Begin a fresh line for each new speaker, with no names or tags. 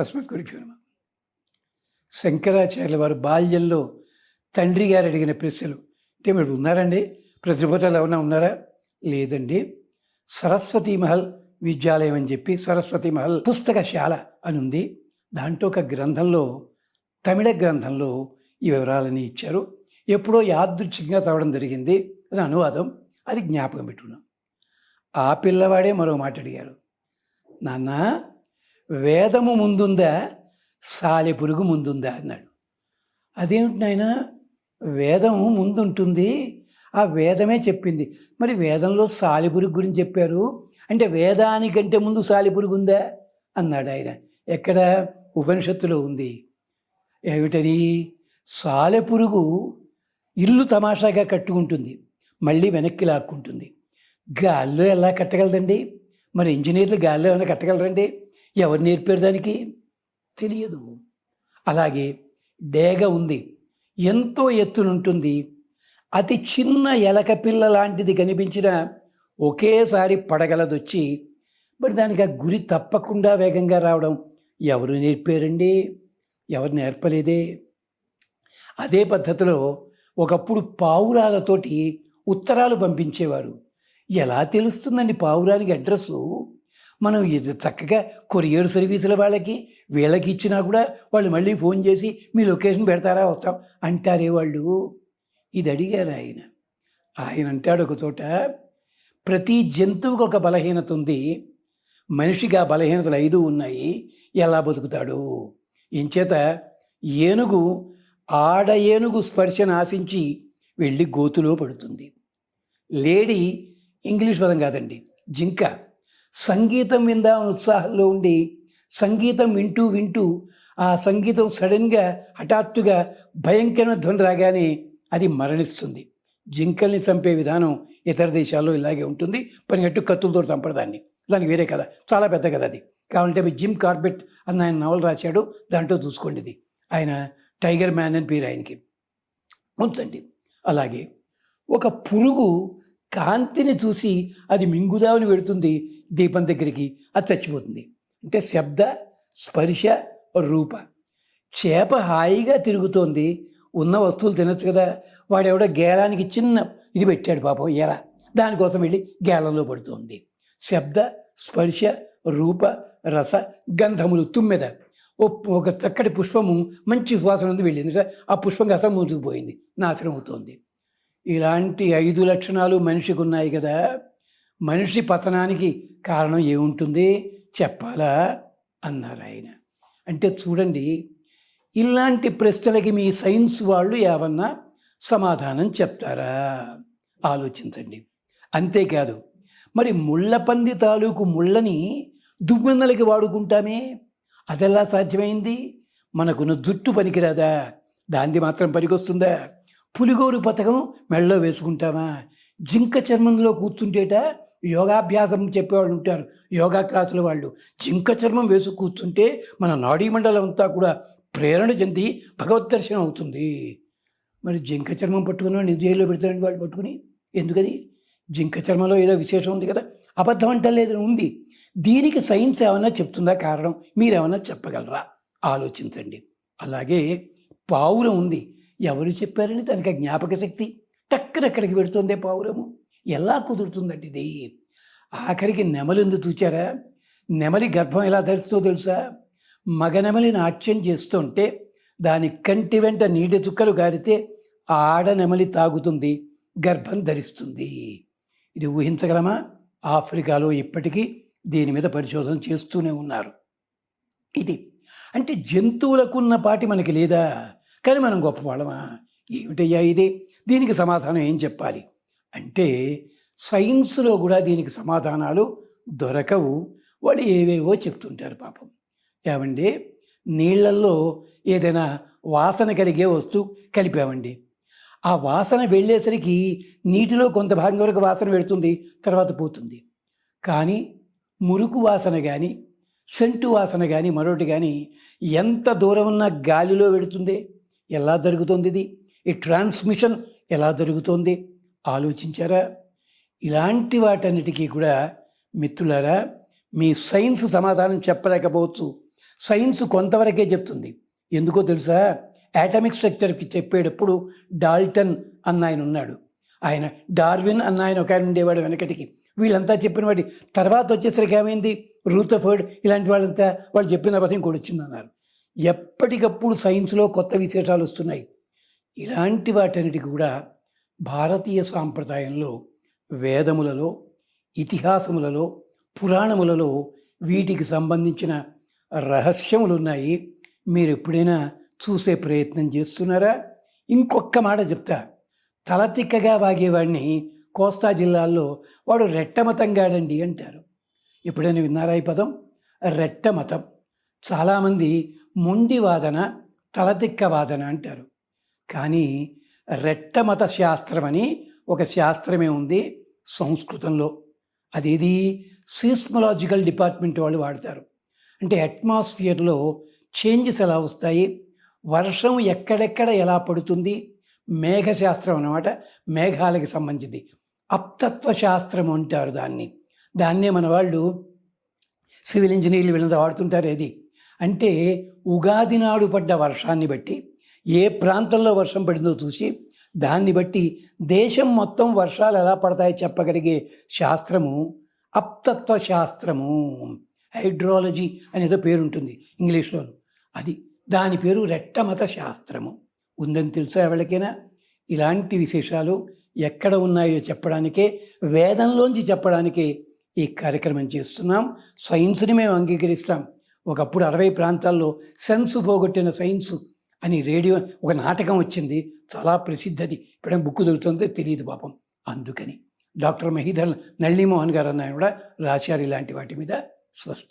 అస్మత్ గురుభ్యో నమ శంకరాచార్యుల వారు బాల్యంలో తండ్రి గారు అడిగిన ప్రశ్నలు అంటే మీరు ఉన్నారండి? ప్రతిభటలు ఏమైనా ఉన్నారా? లేదండి. సరస్వతి మహల్ విద్యాలయం అని చెప్పి సరస్వతి మహల్ పుస్తకశాల అని ఉంది. దాంట్లో ఒక గ్రంథంలో తమిళ గ్రంథంలో ఈ వివరాలని ఇచ్చారు. ఎప్పుడో యాదృచ్ఛికంగా చదవడం జరిగింది. అది అనువాదం. అది జ్ఞాపకం పెట్టుకున్నాం. ఆ పిల్లవాడే మరో మాట అడిగారు. నాన్న వేదము ముందుందా? సాలెపురుగు ముందుందా? అన్నాడు. అదేమిటి నాయన? వేదము ముందుంటుంది. ఆ వేదమే చెప్పింది. మరి వేదంలో సాలిపురుగు గురించి చెప్పారు. అంటే వేదానికంటే ముందు సాలిపురుగు ఉందా అన్నాడు ఆయన. ఎక్కడ? ఉపనిషత్తులో ఉంది. ఏమిటది? సాలెపురుగు ఇల్లు తమాషాగా కట్టుకుంటుంది. మళ్ళీ వెనక్కి లాక్కుంటుంది. గాల్లో ఎలా కట్టగలదండి? మరి ఇంజనీర్లు గాల్లో ఏమైనా కట్టగలరండి? ఎవరు నేర్పారు దానికి? తెలియదు. అలాగే డేగ ఉంది. ఎంతో ఎత్తునుంటుంది. అతి చిన్న ఎలక పిల్ల లాంటిది కనిపించిన ఒకేసారి పడగలదొచ్చి మరి దానికి ఆ గురి తప్పకుండా వేగంగా రావడం ఎవరు నేర్పారండి? ఎవరు నేర్పలేదే? అదే పద్ధతిలో ఒకప్పుడు పావురాలతోటి ఉత్తరాలు పంపించేవారు. ఎలా తెలుస్తుందండి పావురానికి అడ్రస్సు? మనం ఇది చక్కగా కొరియర్ సర్వీసుల వాళ్ళకి వీళ్ళకి ఇచ్చినా కూడా వాళ్ళు మళ్ళీ ఫోన్ చేసి మీ లొకేషన్ పెడతారా వస్తాం అంటారే వాళ్ళు. ఇది అడిగారు ఆయన. ఆయన అంటాడు ఒక చోట ప్రతి జంతువుకు ఒక బలహీనత ఉంది. మనిషికి ఆ బలహీనతలు ఐదు ఉన్నాయి. ఎలా బతుకుతాడు? ఇంచేత ఏనుగు ఆడ ఏనుగు స్పర్శను ఆశించి వెళ్ళి గోతులో పడుతుంది. లేడీ ఇంగ్లీష్ పదం కాదండి జింక. సంగీతం విందామని ఉత్సాహంలో ఉండి సంగీతం వింటూ వింటూ ఆ సంగీతం సడన్గా హఠాత్తుగా భయంకరమైన ధ్వని రాగానే అది మరణిస్తుంది. జింకల్ని చంపే విధానం ఇతర దేశాల్లో ఇలాగే ఉంటుంది. పనిగట్టు కత్తులతో చంపడదాన్ని. దానికి వేరే కథ. చాలా పెద్ద కథ అది. కావాలంటే జిమ్ కార్బెట్ అన్న ఆయన నవలు రాశాడు. దాంట్లో చూసుకోండి ఇది. ఆయన టైగర్ మ్యాన్ అని పేరు ఆయనకి. ఉంచండి. అలాగే ఒక పురుగు కాంతిని చూసి అది మింగుదామని పెడుతుంది దీపం దగ్గరికి. అది చచ్చిపోతుంది. అంటే శబ్ద స్పర్శ రూప. చేప హాయిగా తిరుగుతోంది. ఉన్న వస్తువులు తినచ్చు కదా. వాడెవడో గేలానికి చిన్న ఇది పెట్టాడు పాపం ఎరా. దానికోసం వెళ్ళి గేలంలో పడుతోంది. శబ్ద స్పర్శ రూప రస గంధములు తుమ్మెద. ఒక చక్కటి పుష్పము మంచి సువాసన ఉంది వెళ్ళింది. ఆ పుష్పం ముందుకు పోయింది నాశనం అవుతోంది ఇలాంటి ఐదు లక్షణాలు మనిషికి ఉన్నాయి కదా మనిషి పతనానికి కారణం ఏముంటుంది? చెప్పాలా? అన్నారు ఆయన. అంటే చూడండి ఇలాంటి ప్రశ్నలకి మీ సైన్స్ వాళ్ళు ఏమన్నా సమాధానం చెప్తారా? ఆలోచించండి. అంతేకాదు మరి ముళ్ళపంది తాలూకు ముళ్ళని దుబ్బందలకి వాడుకుంటామే? అదెలా సాధ్యమైంది? మనకున్న జుట్టు పనికిరాదా? దాన్ని మాత్రం పనికొస్తుందా? పులిగోరు పథకం మెళ్ళలో వేసుకుంటామా జింక చర్మంలో కూర్చుంటేట యోగాభ్యాసం చెప్పేవాళ్ళు ఉంటారు యోగా క్లాసుల వాళ్ళు. జింక చర్మం వేసు కూర్చుంటే మన నాడీ మండలం అంతా కూడా ప్రేరణ చెంది భగవద్ దర్శనం అవుతుంది. మరి జింక చర్మం పట్టుకుని వాడిని జైల్లో పెడతారండి వాళ్ళు పట్టుకుని? ఎందుకని? జింక చర్మంలో ఏదో విశేషం ఉంది కదా అబద్ధం అంటలేదు ఉంది. దీనికి సైన్స్ ఏమైనా చెప్తుందా కారణం మీరేమైనా చెప్పగలరా? ఆలోచించండి. అలాగే పావురం ఉంది. ఎవరు చెప్పారని తనకి జ్ఞాపక శక్తి టక్కనెక్కడికి పెడుతుందే పావురము. ఎలా కుదురుతుందండి ఇది? ఆఖరికి నెమలి చూచారా? నెమలి గర్భం ఎలా ధరిస్తో తెలుసా? మగ నెమలి నాట్యం చేస్తుంటే దాని కంటి వెంట నీటి చుక్కలు గారితే ఆడ నెమలి తాగుతుంది గర్భం ధరిస్తుంది. ఇది ఊహించగలమా? ఆఫ్రికాలో ఇప్పటికీ దీని మీద పరిశోధన చేస్తూనే ఉన్నారు. ఇది అంటే జంతువులకున్న పాటి మనకి లేదా? కానీ మనం గొప్పవాళ్ళమా? ఏమిటయ్యా ఇది? దీనికి సమాధానం ఏం చెప్పాలి? అంటే సైన్స్లో కూడా దీనికి సమాధానాలు దొరకవు. వాళ్ళు ఏవేవో చెప్తుంటారు పాపం. ఏమండి? నీళ్ళల్లో ఏదైనా వాసన కలిగే వస్తువు కలిపామండి. ఆ వాసన వెళ్ళేసరికి నీటిలో కొంత భాగం వరకు వాసన పెడుతుంది తర్వాత పోతుంది. కానీ మురుకు వాసన కానీ సెంటు వాసన కానీ మరొకటి కానీ ఎంత దూరం ఉన్న గాలిలో పెడుతుంది ఎలా జరుగుతుంది ఇది? ఈ ట్రాన్స్మిషన్ ఎలా జరుగుతోంది? ఆలోచించారా? ఇలాంటి వాటన్నిటికీ కూడా మిత్రులారా మీ సైన్స్ సమాధానం చెప్పలేకపోవచ్చు. సైన్స్ కొంతవరకే చెప్తుంది. ఎందుకో తెలుసా? యాటమిక్ స్ట్రక్చర్కి చెప్పేటప్పుడు డాల్టన్ అన్న ఆయన ఉన్నాడు. ఆయన డార్విన్ అన్న ఆయన ఒక ఆయన ఉండేవాడు వెనకటికి. వీళ్ళంతా చెప్పిన వాటి తర్వాత వచ్చేసరికి ఏమైంది? రూతఫర్డ్ ఇలాంటి వాళ్ళంతా వాళ్ళు చెప్పిన తర్వాత కూడా వచ్చిందన్నారు. ఎప్పటికప్పుడు సైన్స్లో కొత్త విశేషాలు వస్తున్నాయి. ఇలాంటి వాటన్నిటికి కూడా భారతీయ సాంప్రదాయంలో వేదములలో ఇతిహాసములలో పురాణములలో వీటికి సంబంధించిన రహస్యములు ఉన్నాయి మీరు ఎప్పుడైనా చూసే ప్రయత్నం చేస్తున్నారా? ఇంకొక మాట చెప్తా. తలతిక్కగా వాగేవాడిని కోస్తా జిల్లాల్లో వాడు రెట్టమతంగాడండి అంటారు. ఎప్పుడైనా విన్నారా ఈ పదం? రెట్టమతం. చాలామంది మొండి వాదన వాదన అంటారు. కానీ రెట్టమత శాస్త్రం అని ఒక శాస్త్రమే ఉంది సంస్కృతంలో. అదేది సీస్మలాజికల్ డిపార్ట్మెంట్ వాళ్ళు వాడతారు. అంటే అట్మాస్ఫియర్లో చేంజెస్ ఎలా వస్తాయి? వర్షం ఎక్కడెక్కడ ఎలా పడుతుంది? మేఘశాస్త్రం అన్నమాట. మేఘాలకి సంబంధించింది. అప్తత్వ శాస్త్రం అంటారు దాన్ని. దాన్నే మన వాళ్ళు సివిల్ ఇంజనీర్లు వీళ్ళంతా వాడుతుంటారు ఏది? అంటే ఉగాది నాడు పడ్డ వర్షాన్ని బట్టి ఏ ప్రాంతంలో వర్షం పడిందో చూసి దాన్ని బట్టి దేశం మొత్తం వర్షాలు ఎలా పడతాయో చెప్పగలిగే శాస్త్రము అప్తత్వ శాస్త్రము హైడ్రాలజీ అనేదో పేరుంటుంది ఇంగ్లీష్లోను. అది దాని పేరు రెట్టమత శాస్త్రము. ఉందని తెలుసా ఎవరికైనా? ఇలాంటి విశేషాలు ఎక్కడ ఉన్నాయో చెప్పడానికే వేదంలోంచి చెప్పడానికే ఈ కార్యక్రమం చేస్తున్నాం. సైన్స్ని మేము అంగీకరిస్తాం. ఒకప్పుడు అరవై ప్రాంతాల్లో సెన్స్ పోగొట్టిన సైన్స్ అని రేడియో ఒక నాటకం వచ్చింది. చాలా ప్రసిద్ధది. ఇప్పుడే బుక్ దొరుకుతుందో తెలియదు పాపం. అందుకని డాక్టర్ మహీధర్ నళ్ళీమోహన్ గారు అన్న కూడా రాశారు ఇలాంటి వాటి మీద స్వస్తి.